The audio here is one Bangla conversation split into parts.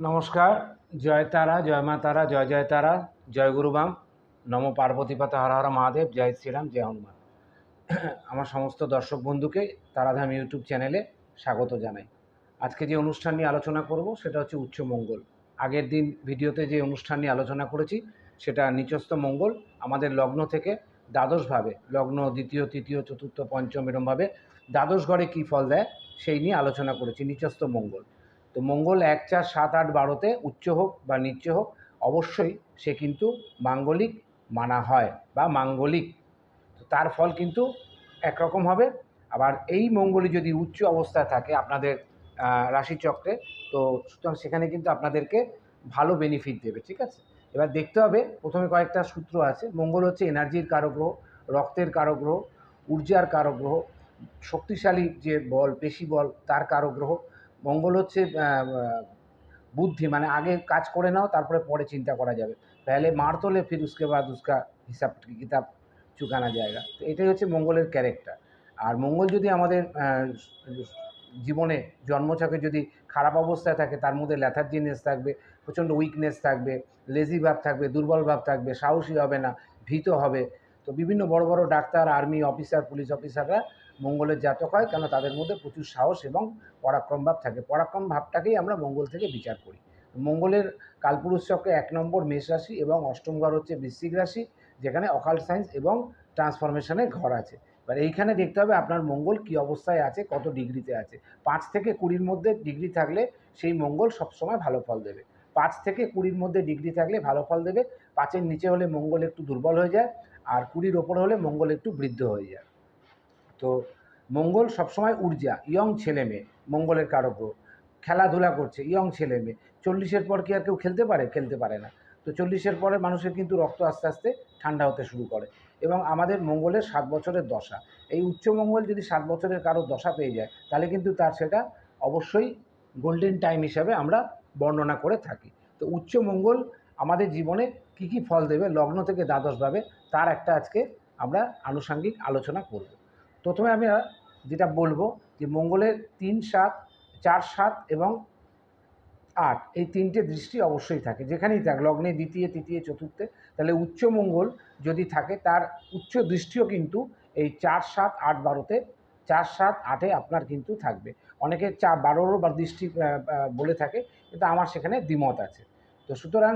নমস্কার, জয় তারা, জয় মা তারা, জয় জয় তারা, জয় গুরুবাম নম পার্বতীপাতা হর হর মহাদেব, জয় শ্রীরাম, জয় হনুমান। আমার সমস্ত দর্শক বন্ধুকে তারাধাম ইউটিউব চ্যানেলে স্বাগত জানাই। আজকে যে অনুষ্ঠান নিয়ে আলোচনা করব, সেটা হচ্ছে উচ্চ মঙ্গল। আগের দিন ভিডিওতে যে অনুষ্ঠান নিয়ে আলোচনা করেছি, সেটা নিচস্থ মঙ্গল। আমাদের লগ্ন থেকে দ্বাদশভাবে, লগ্ন দ্বিতীয়, তৃতীয়, চতুর্থ, পঞ্চম, এরমভাবে দ্বাদশ ঘরে কী ফল দেয়, সেই নিয়ে আলোচনা করেছি, নিচস্থ মঙ্গল। তো মঙ্গল এক চার সাত আট বারোতে উচ্চ হোক বা নিচ্চ হোক, অবশ্যই সে কিন্তু মাঙ্গলিক মানা হয় বা মাঙ্গলিক। তার ফল কিন্তু একরকম হবে। আবার এই মঙ্গলই যদি উচ্চ অবস্থায় থাকে আপনাদের রাশিচক্রে, তো সুতরাং সেখানে কিন্তু আপনাদেরকে ভালো বেনিফিট দেবে, ঠিক আছে? এবার দেখতে হবে, প্রথমে কয়েকটা সূত্র আছে। মঙ্গল হচ্ছে এনার্জির কারক গ্রহ, রক্তের কারক গ্রহ, ঊর্জার কারক গ্রহ, শক্তিশালী যে বল, পেশি বল, তার কারক গ্রহ মঙ্গল হচ্ছে বুদ্ধি মানে আগে কাজ করে নাও, তারপরে পরে চিন্তা করা যাবে। পহলে মার তোলে ফির উসকে বাদ উসকা হিসাব, কিতাব চুকানা জায়গা। তো এটাই হচ্ছে মঙ্গলের ক্যারেক্টার আর মঙ্গল যদি আমাদের জীবনে জন্মছকে যদি খারাপ অবস্থায় থাকে, তার মধ্যে ল্যাথার্জিনেস থাকবে, প্রচণ্ড উইকনেস থাকবে লেজি ভাব থাকবে, দুর্বল ভাব থাকবে, সাহসী হবে না, ভীত হবে। তো বিভিন্ন বড় বড় ডাক্তার আর্মি অফিসার পুলিশ অফিসাররা মঙ্গলের জাতক হয় কেন তাদের মধ্যে প্রচুর সাহস এবং পরাক্রম ভাব থাকে। পরাক্রম ভাবটাকেই আমরা মঙ্গল থেকে বিচার করি। মঙ্গলের কালপুরুষ চক্রে এক নম্বর মেষ রাশি এবং অষ্টম ঘর হচ্ছে বৃশ্চিক রাশি, যেখানে অকাল সায়েন্স এবং ট্রান্সফরমেশনের ঘর আছে। এবার এইখানে দেখতে হবে আপনার মঙ্গল কি অবস্থায় আছে, কত ডিগ্রিতে আছে। পাঁচ থেকে কুড়ির মধ্যে ডিগ্রি থাকলে সেই মঙ্গল সবসময় ভালো ফল দেবে। পাঁচ থেকে কুড়ির মধ্যে ডিগ্রি থাকলে ভালো ফল দেবে। পাঁচের নিচে হলে মঙ্গল একটু দুর্বল হয়ে যায়, আর কুড়ির ওপর হলে মঙ্গল একটু বৃদ্ধ হয়ে যায়। তো মঙ্গল সবসময় ঊর্জা, ইয়ং ছেলে মেয়ে, মঙ্গলের কারক গ্রহ। খেলাধুলা করছে, ইয়ং ছেলে মেয়ে। চল্লিশের পর কি আর কেউ খেলতে পারে? খেলতে পারে না। তো চল্লিশের পরে মানুষের কিন্তু রক্ত আস্তে আস্তে ঠান্ডা হতে শুরু করে এবং আমাদের মঙ্গলের সাত বছরের দশা। এই উচ্চ মঙ্গল যদি সাত বছরের কারও দশা পেয়ে যায়, তাহলে কিন্তু তার সেটা অবশ্যই গোল্ডেন টাইম হিসাবে আমরা বর্ণনা করে থাকি। তো উচ্চ মঙ্গল আমাদের জীবনে কি কি ফল দেবে, লগ্ন থেকে দ্বাদশভাবে, তার একটা আজকে আমরা আনুষাঙ্গিক আলোচনা করব। প্রথমে আমি যেটা বলব যে মঙ্গলের তিন সাত, চার সাত এবং আট, এই তিনটে দৃষ্টি অবশ্যই থাকে। যেখানেই থাক, লগ্নে দ্বিতীয়, তৃতীয়, চতুর্থে, তাহলে উচ্চ মঙ্গল যদি থাকে, তার উচ্চ দৃষ্টিও কিন্তু এই চার সাত, আট বারোতে, চার সাত, আটে আপনার কিন্তু থাকবে। অনেকে চা বারোরও বা দৃষ্টি বলে থাকে, কিন্তু আমার সেখানে দ্বিমত আছে। তো সুতরাং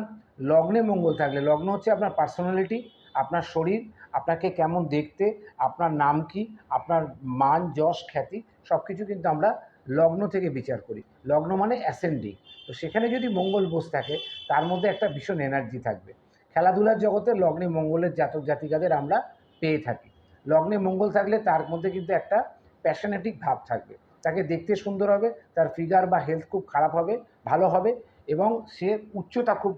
লগ্নে মঙ্গল থাকলে, লগ্ন হচ্ছে আপনার পার্সোনালিটি আপনার শরীর আপনাকে কেমন দেখতে, আপনার নাম কি, আপনার মান, যশ, খ্যাতি সব কিছু কিন্তু আমরা লগ্ন থেকে বিচার করি। লগ্ন মানে অ্যাসেন্ডিং তো সেখানে যদি মঙ্গল বসে থাকে, তার মধ্যে একটা ভীষণ এনার্জি থাকবে। খেলাধুলার জগতে লগ্নে মঙ্গলের জাতক জাতিকাদের আমরা পেয়ে থাকি। লগ্নে মঙ্গল থাকলে তার মধ্যে কিন্তু একটা প্যাশনেটিক ভাব থাকবে। তাকে দেখতে সুন্দর হবে, তার ফিগার বা হেলথ খুব খারাপ হবে, ভালো হবে এবং সে উচ্চতা খুব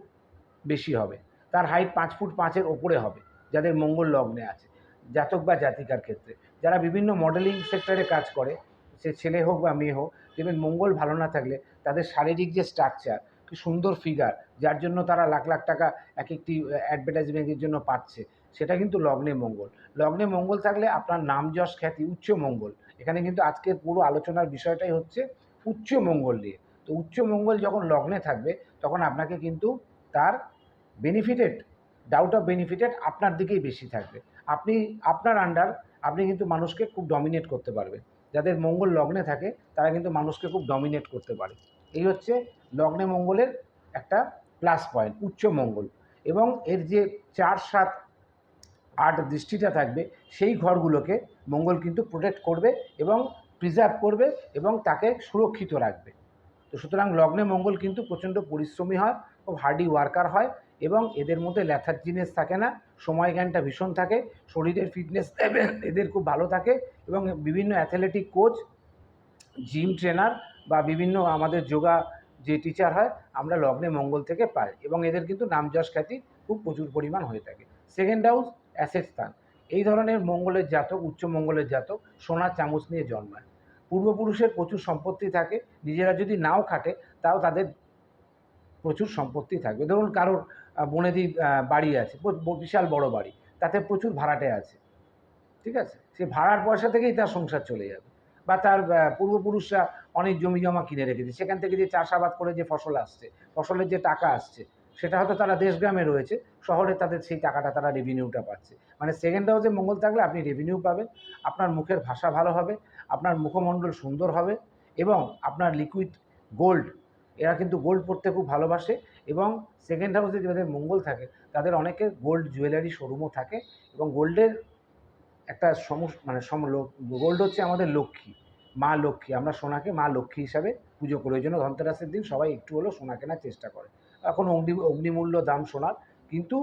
বেশি হবে। তার হাইট পাঁচ ফুট পাঁচের ওপরে হবে। যাদের মঙ্গল লগ্নে আছে, জাতক বা জাতিকার ক্ষেত্রে। যারা বিভিন্ন মডেলিং সেক্টরে কাজ করে, সে ছেলে হোক বা মেয়ে হোক দেখবেন মঙ্গল ভালো না থাকলে তাদের শারীরিক যে স্ট্রাকচার কি সুন্দর ফিগার যার জন্য তারা লাখ লাখ টাকা এক একটি অ্যাডভার্টাইজমেন্টের জন্য পাচ্ছে, সেটা কিন্তু লগ্নে মঙ্গল। লগ্নে মঙ্গল থাকলে আপনার নাম যশ খ্যাতি, উচ্চ মঙ্গল। এখানে কিন্তু আজকের পুরো আলোচনার বিষয়টাই হচ্ছে উচ্চ মঙ্গল নিয়ে। তো উচ্চ মঙ্গল যখন লগ্নে থাকবে, তখন আপনাকে কিন্তু তার বেনিফিটেড ডাউট অফ বেনিফিটেড আপনার দিকেই বেশি থাকবে। আপনি, আপনার আন্ডার আপনি কিন্তু মানুষকে খুব ডমিনেট করতে পারবেন। যাদের মঙ্গল লগ্নে থাকে, তারা কিন্তু মানুষকে খুব ডমিনেট করতে পারে। এই হচ্ছে লগ্নে মঙ্গলের একটা প্লাস পয়েন্ট উচ্চ মঙ্গল। এবং এর যে চার, সাত, আট দৃষ্টিটা থাকবে, সেই ঘরগুলোকে মঙ্গল কিন্তু প্রোটেক্ট করবে এবং প্রিজার্ভ করবে এবং তাকে সুরক্ষিত রাখবে। তো সুতরাং লগ্নে মঙ্গল কিন্তু প্রচণ্ড পরিশ্রমী হয়, খুব হার্ডি ওয়ার্কার হয় এবং এদের মধ্যে ল্যাথার্জিনেস থাকে না সময় জ্ঞানটা ভীষণ থাকে, শরীরের ফিটনেস এদের খুব ভালো থাকে এবং বিভিন্ন অ্যাথলেটিক কোচ জিম ট্রেনার বা বিভিন্ন আমাদের যোগা যে টিচার হয়, আমরা লগ্নে মঙ্গল থেকে পাই এবং এদের কিন্তু নাম যশ খ্যাতি খুব প্রচুর পরিমাণ হয়ে থাকে। সেকেন্ড হাউস অ্যাসেট স্থান। এই ধরনের মঙ্গলের জাতক, উচ্চ মঙ্গলের জাতক সোনার চামচ নিয়ে জন্মায়। পূর্বপুরুষের প্রচুর সম্পত্তি থাকে, নিজেরা যদি নাও খাটে তাও তাদের প্রচুর সম্পত্তি থাকবে। ধরুন কারোর বনেদি বাড়ি আছে বিশাল বড় বাড়ি, তাতে প্রচুর ভাড়াটে আছে, ঠিক আছে? সে ভাড়ার পয়সা থেকেই তার সংসার চলে যাবে। বা তার পূর্বপুরুষরা অনেক জমি জমা কিনে রেখেছে সেখান থেকে যে চাষাবাদ করে যে ফসল আসছে, ফসলের যে টাকা আসছে, সেটা হয়তো তারা দেশগ্রামে রয়েছে, শহরে তাদের সেই টাকাটা তারা রেভিনিউটা পাচ্ছে। মানে সেকেন্ড হাউসে মঙ্গল থাকলে আপনি রেভিনিউ পাবেন, আপনার মুখের ভাষা ভালো হবে, আপনার মুখমণ্ডল সুন্দর হবে, এবং আপনার লিকুইড গোল্ড এরা কিন্তু গোল্ড পড়তে খুব ভালোবাসে এবং সেকেন্ড হাউসে যাদের মঙ্গল থাকে, তাদের অনেকের গোল্ড জুয়েলারি শোরুমও থাকে এবং গোল্ডের একটা সমস মানে সম গোল্ড হচ্ছে আমাদের লক্ষ্মী, মা লক্ষ্মী। আমরা সোনাকে মা লক্ষ্মী হিসাবে পুজো করি, ওই জন্য ধনতেরাসের দিন সবাই একটু হলেও সোনা কেনার চেষ্টা করে। এখন অগ্নি, অগ্নিমূল্য দাম সোনার, কিন্তু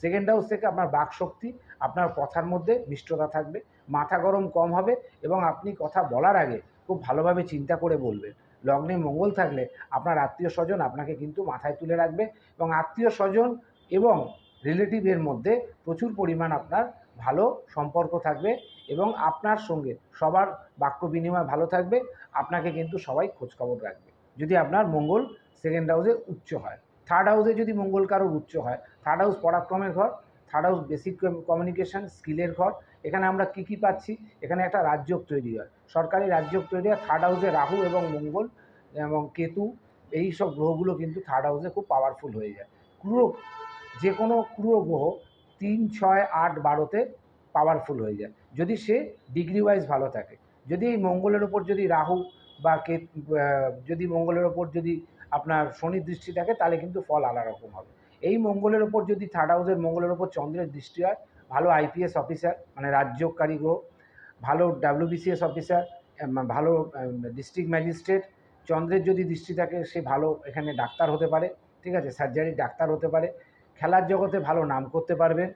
সেকেন্ড হাউস থেকে আপনার বাকশক্তি, আপনার কথার মধ্যে মিষ্টতা থাকবে, মাথা গরম কম হবে এবং আপনি কথা বলার আগে খুব ভালোভাবে চিন্তা করে বলবেন। লগ্নে মঙ্গল থাকলে আপনার আত্মীয় স্বজন আপনাকে কিন্তু মাথায় তুলে রাখবে এবং আত্মীয় স্বজন এবং রিলেটিভের মধ্যে প্রচুর পরিমাণ আপনার ভালো সম্পর্ক থাকবে এবং আপনার সঙ্গে সবার বাক্য বিনিময় ভালো থাকবে, আপনাকে কিন্তু সবাই খোঁজখবর রাখবে। যদি আপনার মঙ্গল সেকেন্ড হাউসে উচ্চ হয় থার্ড হাউসে যদি মঙ্গল কারোর উচ্চ হয় থার্ড হাউস পরাক্রমের ঘর থার্ড হাউস বেসিক কমিউনিকেশন স্কিলের ঘর এখানে আমরা কি কি পাচ্ছি? এখানে একটা রাজযোগ তৈরি হয়। সরকারি রাজযোগ তৈরি হয়। থার্ড হাউসে রাহু এবং মঙ্গল এবং কেতু এই সব গ্রহগুলো কিন্তু থার্ড হাউসে খুব পাওয়ারফুল হয়ে যায়। ক্রুর যে কোনো ক্রুর গ্রহ তিন, ছয়, আট বারোতে পাওয়ারফুল হয়ে যায়। যদি সে ডিগ্রি ওয়াইজ ভালো থাকে। যদি এই মঙ্গলের ওপর যদি রাহু বা কে যদি মঙ্গলের ওপর যদি আপনার শনির দৃষ্টি থাকে, তাহলে কিন্তু ফল আলাদা রকম হবে। এই মঙ্গলের ওপর যদি থার্ড হাউসের মঙ্গলের ওপর চন্দ্রের দৃষ্টি হয় ভালো আইপিএস অফিসার মানে রাজ্যকারী গ্রহ ভালো ডাব্লিউবিসিএস অফিসার ভালো ডিস্ট্রিক্ট ম্যাজিস্ট্রেট। চন্দ্রের যদি দৃষ্টি থাকে, সে ভালো এখানে ডাক্তার হতে পারে, ঠিক আছে? সার্জারি ডাক্তার হতে পারে। খেলার জগতে ভালো নাম করতে পারবেন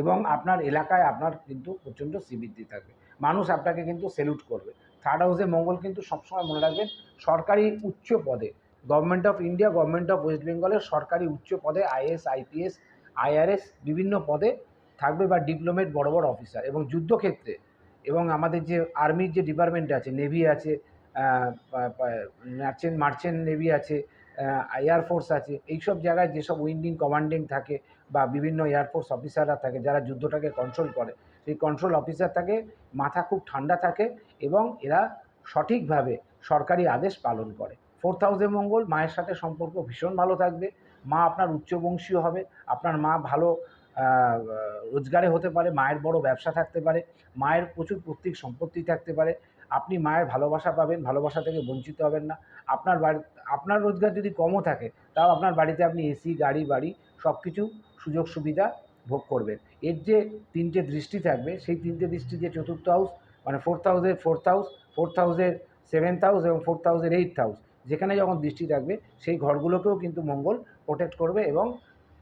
এবং আপনার এলাকায় আপনার কিন্তু প্রচণ্ড শ্রীবৃদ্ধি থাকবে। মানুষ আপনাকে কিন্তু সেলুট করবে। থার্ড হাউসে মঙ্গল কিন্তু সবসময় মনে রাখবেন, সরকারি উচ্চ পদে government of India government of west বেঙ্গলের সরকারি উচ্চ পদে আইএস আইপিএস আইআরএস বিভিন্ন পদে থাকবে বা ডিপ্লোমেট বড় বড় অফিসার এবং যুদ্ধক্ষেত্রে এবং আমাদের যে আর্মির যে ডিপার্টমেন্ট আছে নেভি আছে মার্চেন্ট মার্চেন্ট নেভি আছে এয়ারফোর্স আছে, এইসব জায়গায় যেসব উইন্ডিং কমান্ডিং থাকে বা বিভিন্ন এয়ারফোর্স অফিসাররা থাকে যারা যুদ্ধটাকে কন্ট্রোল করে, সেই কন্ট্রোল অফিসার থাকে, মাথা খুব ঠান্ডা থাকে এবং এরা সঠিকভাবে সরকারি আদেশ পালন করে। ফোর্থ হাউসে মঙ্গল, মায়ের সাথে সম্পর্ক ভীষণ ভালো থাকবে, মা আপনার উচ্চবংশীয় হবে, আপনার মা ভালো রোজগারে হতে পারে, মায়ের বড় ব্যবসা থাকতে পারে, মায়ের প্রচুর পৈতৃক সম্পত্তি থাকতে পারে, আপনি মায়ের ভালোবাসা পাবেন, ভালোবাসা থেকে বঞ্চিত হবেন না। আপনার বাড়ি, আপনার রোজগার যদি কমও থাকে, তাও আপনার বাড়িতে আপনি এসি, গাড়ি, বাড়ি সব কিছু সুযোগ সুবিধা ভোগ করবেন। এর যে তিনটে দৃষ্টি থাকবে, সেই তিনটে দৃষ্টি যে চতুর্থ হাউস মানে ফোর্থ হাউসের ফোর্থ হাউস ফোর্থ হাউসের সেভেন্থ হাউস এবং ফোর্থ হাউসের এইট হাউস যেখানে যখন দৃষ্টি থাকবে, সেই ঘরগুলোকেও কিন্তু মঙ্গল প্রোটেক্ট করবে এবং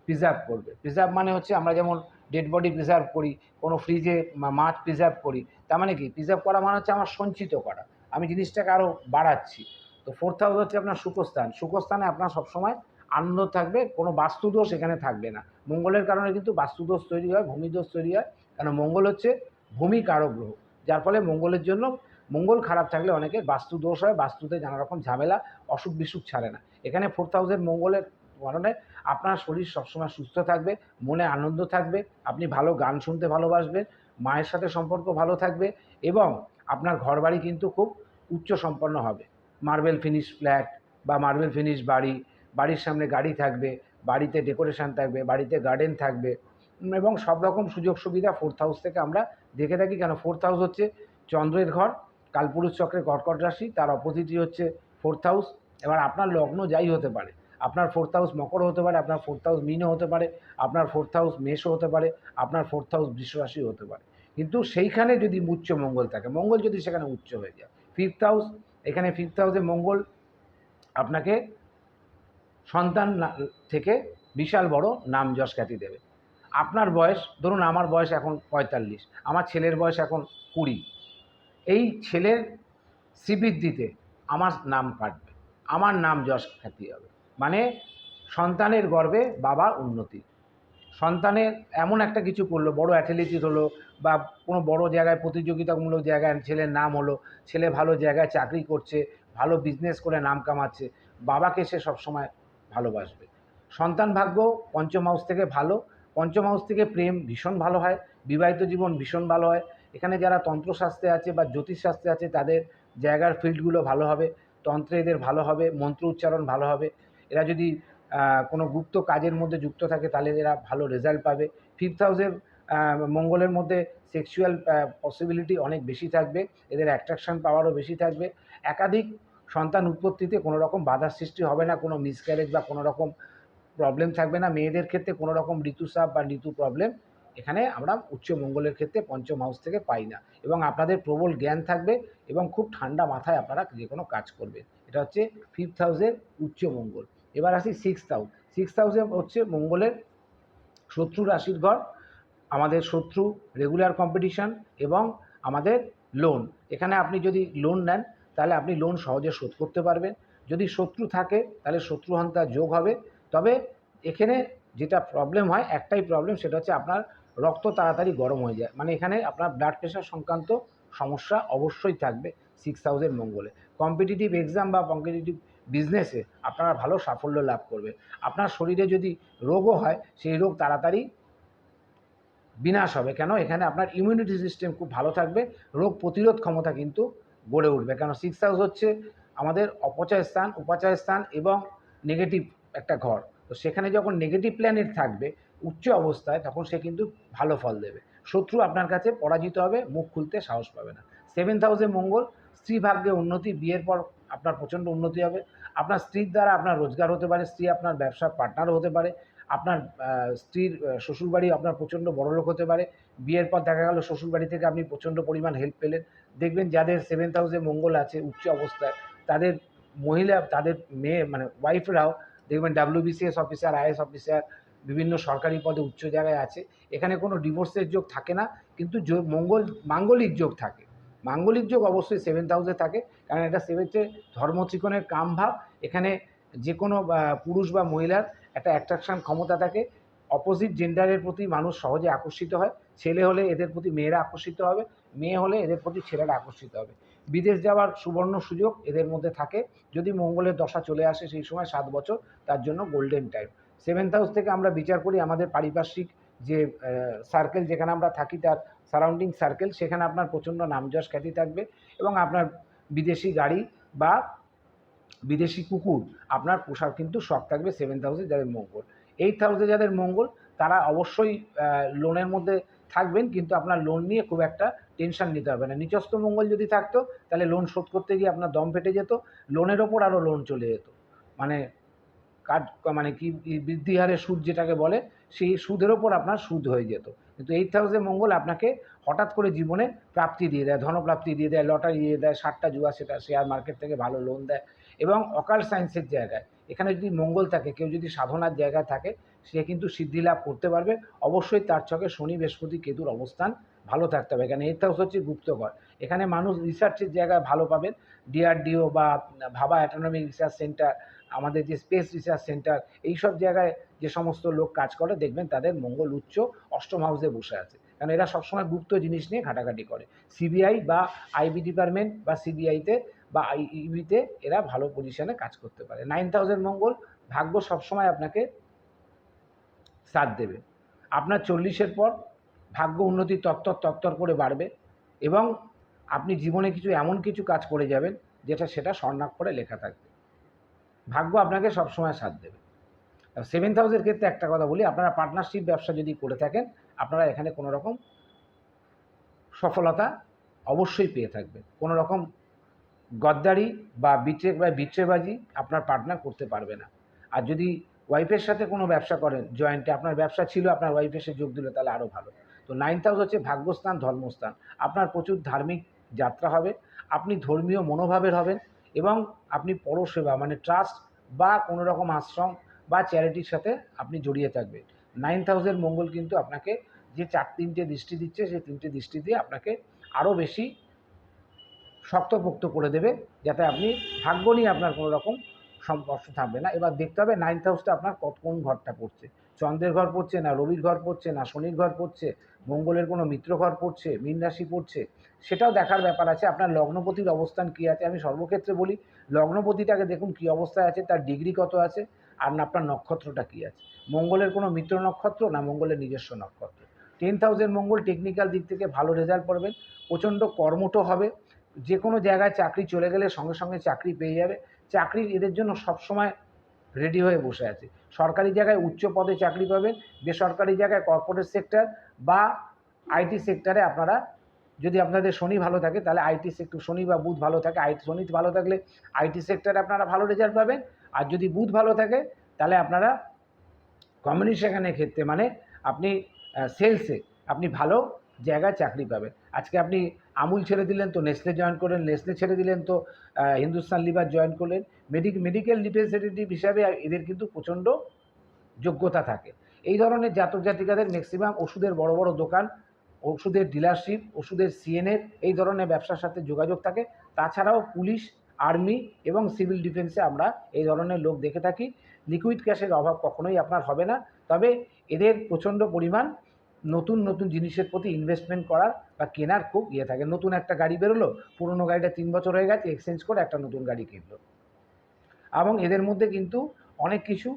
প্রিজার্ভ করবে। প্রিজার্ভ মানে হচ্ছে আমরা যেমন ডেড বডি প্রিজার্ভ করি, কোনো ফ্রিজে মাছ প্রিজার্ভ করি, তার মানে কি? প্রিজার্ভ করা মানে হচ্ছে আমার সঞ্চিত করা। আমি জিনিসটাকে আরও বাড়াচ্ছি। তো ফোর্থ হাউস হচ্ছে আপনার সুখস্থান। সুখস্থানে আপনার সবসময় আনন্দ থাকবে, কোনো বাস্তুদোষ এখানে থাকবে না। মঙ্গলের কারণে কিন্তু বাস্তুদোষ তৈরি হয়, ভূমিদোষ তৈরি হয় কারণ মঙ্গল হচ্ছে ভূমি কারক গ্রহ। যার ফলে মঙ্গলের জন্য মঙ্গল খারাপ থাকলে অনেকের বাস্তু দোষ হয়, বাস্তুতে নানা রকম ঝামেলা অসুখ বিসুখ ছাড়ে না। এখানে ফোর্থ হাউসের মঙ্গলের কারণে আপনার শরীর সবসময় সুস্থ থাকবে, মনে আনন্দ থাকবে, আপনি ভালো গান শুনতে ভালোবাসবেন, মায়ের সাথে সম্পর্ক ভালো থাকবে এবং আপনার ঘরবাড়ি কিন্তু খুব উচ্চ সম্পন্ন হবে। মার্বেল ফিনিশ ফ্ল্যাট বা মার্বেল ফিনিশ বাড়ি, বাড়ির সামনে গাড়ি থাকবে, বাড়িতে ডেকোরেশন থাকবে, বাড়িতে গার্ডেন থাকবে এবং সব রকম সুযোগ সুবিধা ফোর্থ হাউস থেকে আমরা দেখে থাকি। কেন? ফোর্থ হাউস হচ্ছে চন্দ্রের ঘর, কালপুরুষ চক্রের কর্কট রাশি, তার অপোজিটই হচ্ছে ফোর্থ হাউস এবার আপনার লগ্ন যাই হতে পারে আপনার ফোর্থ হাউস মকর হতে পারে, আপনার ফোর্থ হাউস মিনও হতে পারে, আপনার ফোর্থ হাউস মেষও হতে পারে, আপনার ফোর্থ হাউস বৃষরাশিও হতে পারে। কিন্তু সেইখানে যদি উচ্চ মঙ্গল থাকে, মঙ্গল যদি সেখানে উচ্চ হয়ে যায় ফিফথ হাউস এখানে ফিফথ হাউসে মঙ্গল আপনাকে সন্তান থেকে বিশাল বড় নাম যশ খ্যাতি দেবে। আপনার বয়স, ধরুন আমার বয়স এখন পঁয়তাল্লিশ, আমার ছেলের বয়স এখন কুড়ি, এই ছেলের শ্রীবৃদ্ধিতে আমার নাম কাটবে, আমার নাম যশ খ্যাতি হবে। মানে সন্তানের গর্বে বাবার উন্নতি। সন্তানের এমন একটা কিছু করল, বড় অ্যাথলেটিক হলো বা কোনো বড় জায়গায় প্রতিযোগিতামূলক জায়গায় ছেলের নাম হলো, ছেলে ভালো জায়গায় চাকরি করছে, ভালো বিজনেস করে নাম কামাচ্ছে, বাবাকে সে সবসময় ভালোবাসবে। সন্তান ভাগ্য পঞ্চম হাউস থেকে ভালো, পঞ্চম হাউস থেকে প্রেম ভীষণ ভালো হয়, বিবাহিত জীবন ভীষণ ভালো হয়। এখানে যারা তন্ত্রশাস্ত্রে আছে বা জ্যোতিষশাস্ত্রে আছে, তাদের জায়গার ফিল্ডগুলো ভালো হবে, তন্ত্রে এদের ভালো হবে, মন্ত্র উচ্চারণ ভালো হবে এরা যদি কোনো গুপ্ত কাজের মধ্যে যুক্ত থাকে তাহলে এরা ভালো রেজাল্ট পাবে। ফিফথ হাউসের মঙ্গলের মধ্যে সেক্সুয়াল পসিবিলিটি অনেক বেশি থাকবে। এদের অ্যাট্রাকশন পাওয়ারও বেশি থাকবে। একাধিক সন্তান উৎপত্তিতে কোনো রকম বাধার সৃষ্টি হবে না, কোনো মিসক্যারেজ বা কোনো রকম প্রবলেম থাকবে না। মেয়েদের ক্ষেত্রে কোনো রকম ঋতুস্রাব বা ঋতু প্রবলেম এখানে আমরা উচ্চ মঙ্গলের ক্ষেত্রে পঞ্চম হাউস থেকে পাই না। এবং আপনাদের প্রবল জ্ঞান থাকবে এবং খুব ঠান্ডা মাথায় আপনারা যে কোনো কাজ করবেন। এটা হচ্ছে ফিফথ হাউসের উচ্চ মঙ্গল। এবার আসি সিক্সথ হাউস সিক্সথ হাউসে হচ্ছে মঙ্গলের শত্রু রাশির ঘর আমাদের শত্রু রেগুলার কম্পিটিশান এবং আমাদের লোন এখানে আপনি যদি লোন নেন, তাহলে আপনি লোন সহজে শোধ করতে পারবেন। যদি শত্রু থাকে, তাহলে শত্রুহন্তা যোগ হবে। তবে এখানে যেটা প্রবলেম হয়, একটাই প্রবলেম সেটা হচ্ছে আপনার রক্ত তাড়াতাড়ি গরম হয়ে যায়। মানে এখানে আপনার ব্লাড প্রেশার সংক্রান্ত সমস্যা অবশ্যই থাকবে সিক্স থাউজেন্ড মঙ্গলে। কম্পিটিটিভ এক্সাম বা কম্পিটিটিভ বিজনেসে আপনারা ভালো সাফল্য লাভ করবে। আপনার শরীরে যদি রোগও হয়, সেই রোগ তাড়াতাড়ি বিনাশ হবে। কেন? এখানে আপনার ইমিউনিটি সিস্টেম খুব ভালো থাকবে। রোগ প্রতিরোধ ক্ষমতা কিন্তু গড়ে উঠবে। কেন? সিক্স হাউস হচ্ছে আমাদের অপচয় স্থান, উপাচয় স্থান এবং নেগেটিভ একটা ঘর। তো সেখানে যখন নেগেটিভ প্ল্যানেট থাকবে, উচ্চ অবস্থায়, তখন সে কিন্তু ভালো ফল দেবে। শত্রু আপনার কাছে পরাজিত হবে, মুখ খুলতে সাহস পাবে না। সেভেন্থ হাউসে মঙ্গল স্ত্রী ভাগ্যে উন্নতি, বিয়ের পর আপনার প্রচণ্ড উন্নতি হবে। আপনার স্ত্রীর দ্বারা আপনার রোজগার হতে পারে, স্ত্রী আপনার ব্যবসার পার্টনারও হতে পারে, আপনার স্ত্রীর শ্বশুরবাড়ি আপনার প্রচণ্ড বড়লোক হতে পারে, বিয়ের পর দেখা গেল শ্বশুরবাড়ি থেকে আপনি প্রচণ্ড পরিমাণ হেল্প পেলেন, দেখবেন যাদের সেভেন্থ হাউসে মঙ্গল আছে, উচ্চ অবস্থায়, তাদের মহিলা, তাদের মেয়ে মানে ওয়াইফরাও দেখবেন ডাব্লিউবিসিএস অফিসার আইএস অফিসার বিভিন্ন সরকারি পদে উচ্চ জায়গায় আছে, এখানে কোনো ডিভোর্সের যোগ থাকে না, কিন্তু মঙ্গল, মাঙ্গলিক যোগ থাকে। মাঙ্গলিক যোগ অবশ্যই সেভেন্থ হাউসে থাকে, কারণ এটা সেভেন্থে ধর্ম ত্রিকোণের কাম ভাব এখানে যে কোনো পুরুষ বা মহিলার একটা অ্যাট্রাকশন ক্ষমতা থাকে অপোজিট জেন্ডারের প্রতি মানুষ সহজে আকর্ষিত হয়, ছেলে হলে এদের প্রতি মেয়েরা আকর্ষিত হবে, মেয়ে হলে এদের প্রতি ছেলেরা আকর্ষিত হবে। বিদেশ যাওয়ার সুবর্ণ সুযোগ এদের মধ্যে থাকে, যদি মঙ্গলের দশা চলে আসে সেই সময় সাত বছর, তার জন্য গোল্ডেন টাইম সেভেন্থ হাউস থেকে আমরা বিচার করি আমাদের পারিপার্শ্বিক যে সার্কেল যেখানে আমরা থাকি, তার সারাউন্ডিং সার্কেল সেখানে আপনার প্রচণ্ড নামযশ খ্যাতি থাকবে এবং আপনার বিদেশি গাড়ি বা বিদেশি কুকুর, আপনার পোষার কিন্তু শখ থাকবে সেভেন হাউসে যাদের মঙ্গল। এইট হাউসে যাদের মঙ্গল, তারা অবশ্যই লোনের মধ্যে থাকবেন, কিন্তু আপনার লোন নিয়ে খুব একটা টেনশন নিতে হবে না। নিচস্থ মঙ্গল যদি থাকতো, তাহলে লোন শোধ করতে গিয়ে আপনার দম ফেটে যেত লোনের ওপর আরও লোন চলে যেত। মানে কাজ মানে কি বৃদ্ধি হারে সুদ যেটাকে বলে সেই সুদের ওপর আপনার সুদ হয়ে যেত। কিন্তু এইট হাউসে মঙ্গল আপনাকে হঠাৎ করে জীবনে প্রাপ্তি দিয়ে দেয়, ধনপ্রাপ্তি দিয়ে দেয়, লটারি দিয়ে দেয় সাতটা জুয়া সেটা শেয়ার মার্কেট থেকে ভালো লোন দেয় এবং অকাল সায়েন্সের জায়গায়। এখানে যদি মঙ্গল থাকে, কেউ যদি সাধনার জায়গায় থাকে, সে কিন্তু সিদ্ধি লাভ করতে পারবে। অবশ্যই তার চকে শনি, বৃহস্পতি, কেতুর অবস্থান ভালো থাকতে হবে। এখানে এইট হাউস হচ্ছে গুপ্তঘর। এখানে মানুষ রিসার্চের জায়গায় ভালো পাবেন। ডিআরডিও বা ভাবা অ্যাটোনমিক রিসার্চ সেন্টার আমাদের যে স্পেস রিসার্চ সেন্টার এইসব জায়গায় যে সমস্ত লোক কাজ করে, দেখবেন তাদের মঙ্গল উচ্চ অষ্টম হাউসে বসে আছে। কারণ এরা সবসময় গুপ্ত জিনিস নিয়ে ঘাটাঘাটি করে। সিবিআই বা আইবি ডিপার্টমেন্ট বা সিবিআইতে বা আইইবিতে এরা ভালো পজিশনে কাজ করতে পারে। নাইন থাউজেন্ড মঙ্গল ভাগ্য সবসময় আপনাকে সাথ দেবে। আপনার চল্লিশের পর ভাগ্য উন্নতি তত্তর তত্তর করে বাড়বে এবং আপনি জীবনে কিছু এমন কিছু কাজ করে যাবেন, যেটা সেটা স্বর্ণাক্ষরে লেখা থাকবে। ভাগ্য আপনাকে সবসময় সাথ দেবে। সেভেন্থ হাউসের ক্ষেত্রে একটা কথা বলি, আপনারা পার্টনারশিপ ব্যবসা যদি করে থাকেন, আপনারা এখানে কোনো রকম সফলতা অবশ্যই পেয়ে থাকবেন। কোনো রকম গদ্দারি বা বিট্রে বা আপনার পার্টনার করতে পারবে না। আর যদি ওয়াইফের সাথে কোনো ব্যবসা করেন জয়েন্টে আপনার ব্যবসা ছিল, আপনার ওয়াইফের এসে যোগ দিল, তাহলে আরও ভালো। তো নাইন্থ হাউস হচ্ছে ভাগ্যস্থান, ধর্মস্থান। আপনার প্রচুর ধার্মিক যাত্রা হবে, আপনি ধর্মীয় মনোভাবের হবেন এবং আপনি পরসেবা মানে ট্রাস্ট বা কোনো রকম আশ্রম বা চ্যারিটির সাথে আপনি জড়িয়ে থাকবেন। নাইন্থ হাউসের মঙ্গল কিন্তু আপনাকে যে চার তিনটে দৃষ্টি দিচ্ছে, সেই তিনটে দৃষ্টি দিয়ে আপনাকে আরও বেশি শক্তপোক্ত করে দেবে, যাতে আপনি ভাগ্য নিয়ে আপনার কোনো রকম সম্পর্ক থাকবে না। এবার দেখতে হবে নাইন্থ হাউসটা আপনার কত, কোন ঘরটা পড়ছে? চন্দ্রের ঘর পড়ছে না রবির ঘর পড়ছে না শনির ঘর পড়ছে? মঙ্গলের কোনো মিত্র ঘর পড়ছে? মীন রাশি পড়ছে? সেটাও দেখার ব্যাপার আছে। আপনার লগ্নপতির অবস্থান কী আছে? আমি সর্বক্ষেত্রে বলি, লগ্নপতিটাকে দেখুন কী অবস্থায় আছে, তার ডিগ্রি কত আছে? আর না আপনার নক্ষত্রটা কী আছে? মঙ্গলের কোনো মিত্র নক্ষত্র না মঙ্গলের নিজস্ব নক্ষত্র? টেন থাউজেন্ড মঙ্গল টেকনিক্যাল দিক থেকে ভালো রেজাল্ট করবেন প্রচণ্ড কর্মঠ হবে। যে কোনো জায়গায় চাকরি চলে গেলে সঙ্গে সঙ্গে চাকরি পেয়ে যাবে। চাকরি এদের জন্য সবসময় রেডি হয়ে বসে আছে। সরকারি জায়গায় উচ্চ পদে চাকরি পাবেন। বেসরকারি জায়গায় কর্পোরেট সেক্টর বা আইটি সেক্টরে আপনারা যদি আপনাদের শনি ভালো থাকে, তাহলে আইটি সেক্টর শনি বা বুধ ভালো থাকে আইটি শনি ভালো থাকলে আইটি সেক্টরে আপনারা ভালো রেজাল্ট পাবেন। আর যদি বুধ ভালো থাকে, তাহলে আপনারা কমিউনিকেশনের ক্ষেত্রে মানে আপনি সেলসে আপনি ভালো জায়গায় চাকরি পাবেন। আজকে আপনি আমুল ছেড়ে দিলেন তো, নেসলে জয়েন করলেন, নেসলে ছেড়ে দিলেন তো হিন্দুস্তান লিভার জয়েন করলেন। মেডিক মেডিকেল রিপ্রেজেন্টেটিভ হিসাবে এদের কিন্তু প্রচণ্ড যোগ্যতা থাকে। এই ধরনের জাতক জাতিকাদের ম্যাক্সিমাম ওষুধের বড় বড় দোকান, ওষুধের ডিলারশিপ ওষুধের সিএনএর এই ধরনের ব্যবসার সাথে যোগাযোগ থাকে। তাছাড়াও পুলিশ আর্মি এবং সিভিল ডিফেন্সে আমরা এই ধরনের লোক দেখে থাকি। লিকুইড ক্যাশের অভাব কখনোই আপনার হবে না। তবে এদের প্রচণ্ড পরিমাণ নতুন নতুন জিনিসের প্রতি ইনভেস্টমেন্ট করার বা কেনার খুব ইয়ে থাকে। নতুন একটা গাড়ি বেরোলো, পুরনো গাড়িটা তিন বছর হয়ে গেছে এক্সচেঞ্জ করে একটা নতুন গাড়ি কিনলো। এবং এদের মধ্যে কিন্তু অনেক কিছু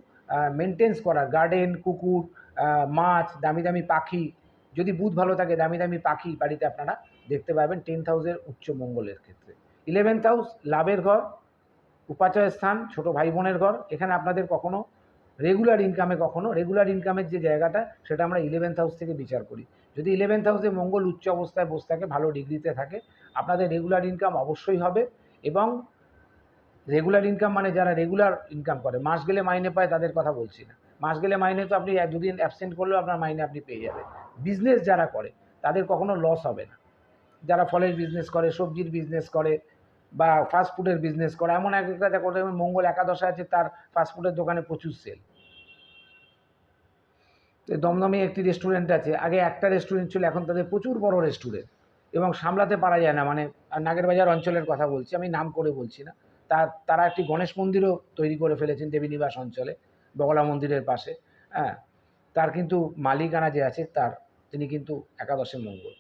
মেনটেন্স করার গার্ডেন কুকুর মাছ, দামি দামি পাখি, যদি বুধ ভালো থাকে, দামি দামি পাখি বাড়িতে আপনারা দেখতে পাবেন টেন হাউসের উচ্চ মঙ্গলের ক্ষেত্রে। ইলেভেন্থ হাউস লাভের ঘর উপাচয় স্থান, ছোট ভাই বোনের ঘর। এখানে আপনাদের কখনো রেগুলার ইনকামে কখনো রেগুলার ইনকামের যে জায়গাটা, সেটা আমরা ইলেভেন্থ হাউস থেকে বিচার করি। যদি ইলেভেন্থ হাউসে মঙ্গল উচ্চ অবস্থায় বসে থাকে, ভালো ডিগ্রিতে থাকে, আপনাদের রেগুলার ইনকাম অবশ্যই হবে এবং রেগুলার ইনকাম মানে যারা রেগুলার ইনকাম করে, মাস গেলে মাইনে পায় তাদের কথা বলছি না। মাস গেলে মাইনে তো আপনি দুদিন অ্যাবসেন্ট করলেও আপনার মাইনে আপনি পেয়ে যাবেন। বিজনেস যারা করে, তাদের কখনো লস হবে না। যারা ফলের বিজনেস করে, সবজির বিজনেস করে বা ফাস্টফুডের বিজনেস করে। এমন এক একটা করে মঙ্গল একাদশে আছে, তার ফাস্টফুডের দোকানে প্রচুর সেল তো দমদমে একটি রেস্টুরেন্ট আছে। আগে একটা রেস্টুরেন্ট ছিল, এখন তাদের প্রচুর বড় রেস্টুরেন্ট এবং সামলাতে পারা যায় না মানে নাগেরবাজার অঞ্চলের কথা বলছি, আমি নাম করে বলছি না। তার, তারা একটি গণেশ মন্দিরও তৈরি করে ফেলেছেন দেবীনিবাস অঞ্চলে, বগলা মন্দিরের পাশে হ্যাঁ। তার কিন্তু মালিকানা যে আছে, তার, তিনি কিন্তু একাদশে মঙ্গল।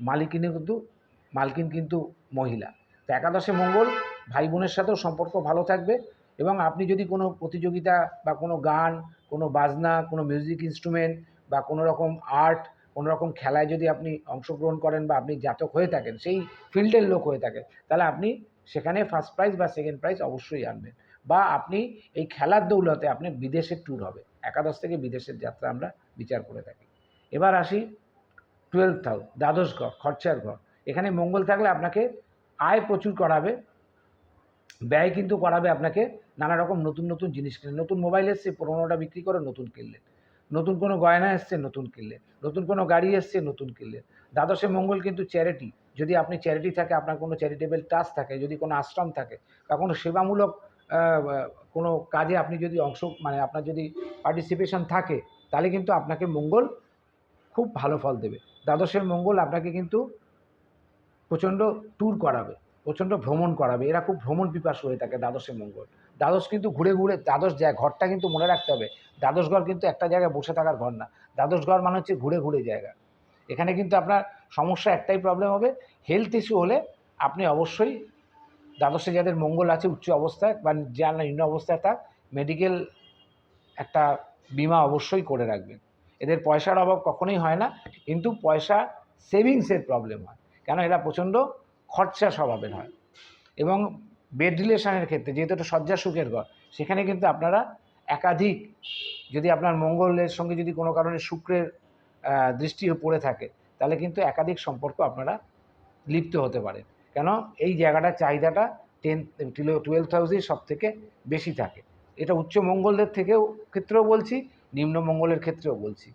মালিকিনী কিন্তু, মালকিন কিন্তু মহিলা। তো একাদশে মঙ্গল ভাই বোনের সাথেও সম্পর্ক ভালো থাকবে এবং আপনি যদি কোনো প্রতিযোগিতা বা কোনো গান, কোনো বাজনা, কোনো মিউজিক ইনস্ট্রুমেন্ট বা কোনো রকম আর্ট কোনো রকম খেলায় যদি আপনি অংশগ্রহণ করেন বা আপনি জাতক হয়ে থাকেন, সেই ফিল্ডের লোক হয়ে থাকেন তাহলে আপনি সেখানে ফার্স্ট প্রাইজ বা সেকেন্ড প্রাইজ অবশ্যই আনবেন। বা আপনি এই খেলার দৌলতে আপনি বিদেশের ট্যুর হবে, একাদশ থেকে বিদেশের যাত্রা আমরা বিচার করে থাকি। এবার আসি টুয়েলভ হাউস দ্বাদশ ঘর, খরচার ঘর। এখানে মঙ্গল থাকলে আপনাকে আয় প্রচুর করাবে, ব্যয় কিন্তু করাবে আপনাকে নানা রকম নতুন নতুন জিনিস কিনে নতুন মোবাইল এসছে, পুরোনোটা বিক্রি করে নতুন কিনলেন নতুন কোনো গয়না এসছে, নতুন কিনলেন নতুন কোনো গাড়ি এসছে, নতুন কিনলেন দ্বাদশে মঙ্গল কিন্তু চ্যারিটি যদি আপনি চ্যারিটি থাকে, আপনার কোনো চ্যারিটেবল ট্রাস্ট থাকে, যদি কোনো আশ্রম থাকে বা কোনো সেবামূলক কোনো কাজে আপনি যদি অংশ মানে আপনার যদি পার্টিসিপেশন থাকে, তাহলে কিন্তু আপনাকে মঙ্গল খুব ভালো ফল দেবে। দ্বাদশের মঙ্গল আপনাকে কিন্তু প্রচণ্ড ট্যুর করাবে, প্রচণ্ড ভ্রমণ করাবে। এরা খুব ভ্রমণ পিপাসু হয়ে থাকে দ্বাদশে মঙ্গল। দ্বাদশ কিন্তু ঘুরে ঘুরে, দ্বাদশ যায় ঘরটা কিন্তু মনে রাখতে হবে, দ্বাদশ ঘর কিন্তু একটা জায়গায় বসে থাকার ঘর না। দ্বাদশ ঘর মানে হচ্ছে ঘুরে ঘুরে জায়গা। এখানে কিন্তু আপনার সমস্যা একটাই প্রবলেম হবে হেলথ ইস্যু হলে আপনি অবশ্যই দ্বাদশে যাদের মঙ্গল আছে, উচ্চ অবস্থায় বা যার নিম্ন অবস্থায় থাক মেডিকেল একটা বিমা অবশ্যই করে রাখবেন। এদের পয়সার অভাব কখনোই হয় না, কিন্তু পয়সা সেভিংসের প্রবলেম হয়। কেন এরা প্রচণ্ড খরচা স্বভাবের হয়। এবং বেড রিলেশনের ক্ষেত্রে যেহেতু এটা শয্যা সুখের ঘর, সেখানে কিন্তু আপনারা একাধিক, যদি আপনার মঙ্গলের সঙ্গে যদি কোনো কারণে শুক্রের দৃষ্টি পড়ে থাকে, তাহলে কিন্তু একাধিক সম্পর্ক আপনারা লিপ্ত হতে পারেন। কেন? এই জায়গাটার চাহিদাটা টেন টুয়েলভ হাউসেই সব থেকে বেশি থাকে। এটা উচ্চ মঙ্গলদের থেকেও ক্ষেত্রেও বলছি, নিম্ন মঙ্গলের ক্ষেত্রেও বলছি।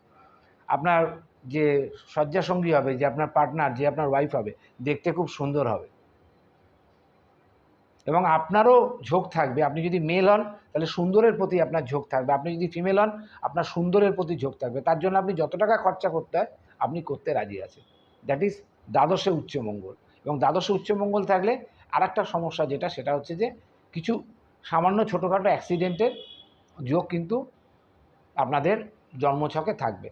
আপনার যে শয্যাসঙ্গী হবে, যে আপনার পার্টনার যে আপনার ওয়াইফ হবে, দেখতে খুব সুন্দর হবে। এবং আপনারও ঝোঁক থাকবে। আপনি যদি মেল হন, তাহলে সুন্দরের প্রতি আপনার ঝোঁক থাকবে। আপনি যদি ফিমেল হন, আপনার সুন্দরের প্রতি ঝোঁক থাকবে। তার জন্য আপনি যত টাকা খরচা করতে হয়, আপনি করতে রাজি আছেন। দ্যাট ইজ দ্বাদশে উচ্চমঙ্গল এবং দ্বাদশে উচ্চমঙ্গল থাকলে আর একটা সমস্যা যেটা, সেটা হচ্ছে যে কিছু সামান্য ছোটোখাটো অ্যাক্সিডেন্টের যোগ কিন্তু আপনাদের জন্মছকে থাকবে।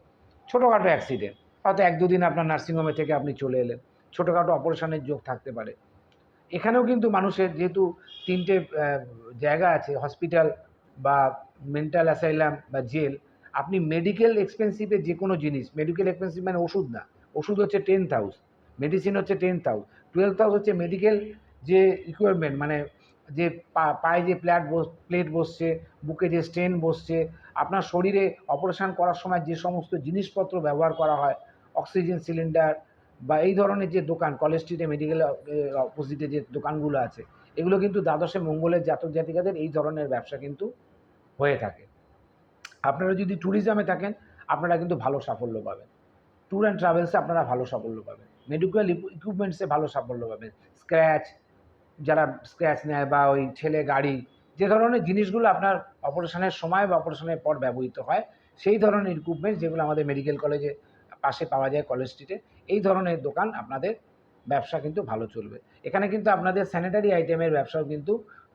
ছোটোখাটো অ্যাক্সিডেন্ট হয়তো এক দুদিন আপনার নার্সিংহোমে থেকে আপনি চলে এলেন। ছোটোখাটো অপারেশনের যোগ থাকতে পারে। এখানেও কিন্তু মানুষের যেহেতু তিনটে জায়গা আছে হসপিটাল বা মেন্টাল অ্যাসাইলাম বা জেল আপনি মেডিকেল এক্সপেন্সিভের যে কোনো জিনিস মেডিকেল এক্সপেন্সিভ মানে ওষুধ না। ওষুধ হচ্ছে টেন্থ হাউস মেডিসিন হচ্ছে টেন্থ হাউস টুয়েলভ হাউস হচ্ছে মেডিকেল যে ইকুইপমেন্ট মানে যে পায়ে যে প্ল্যাট প্লেট বসছে, বুকে যে স্টেন বসছে আপনার শরীরে অপারেশন করার সময় যে সমস্ত জিনিসপত্র ব্যবহার করা হয় অক্সিজেন সিলিন্ডার বা এই ধরনের যে দোকান কলেজ স্ট্রিটে মেডিকেল অপোজিটে যে দোকানগুলো আছে, এগুলো কিন্তু দ্বাদশে মঙ্গলের জাতক জাতিকাদের এই ধরনের ব্যবসা কিন্তু হয়ে থাকে। আপনারা যদি ট্যুরিজমে থাকেন, আপনারা কিন্তু ভালো সাফল্য পাবেন। ট্যুর অ্যান্ড ট্রাভেলসে আপনারা ভালো সাফল্য পাবেন। মেডিকেল ইকুইপমেন্টসে ভালো সাফল্য পাবেন। স্ক্র্যাচ যারা স্ক্র্যাচ নেয় বা ওই ছেলে গাড়ি যে ধরনের জিনিসগুলো আপনার অপারেশনের সময় বা অপারেশনের পর ব্যবহৃত হয়, সেই ধরনের ইকুইপমেন্ট যেগুলো আমাদের মেডিকেল কলেজে পাশে পাওয়া যায় কলেজ স্ট্রিটে এই ধরনের দোকান আপনাদের ব্যবসা কিন্তু ভালো চলবে। এখানে কিন্তু আপনাদের স্যানিটারি আইটেমের ব্যবসাও কিন্তু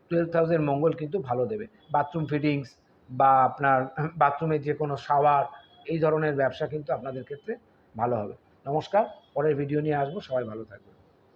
টুয়েলভ থাউজেন্ড মঙ্গল কিন্তু ভালো দেবে। বাথরুম ফিটিংস বা আপনার বাথরুমের যে কোনো শাওয়ার এই ধরনের ব্যবসা কিন্তু আপনাদের ক্ষেত্রে ভালো হবে। নমস্কার, পরের ভিডিও নিয়ে আসব, সবাই ভালো থাকবে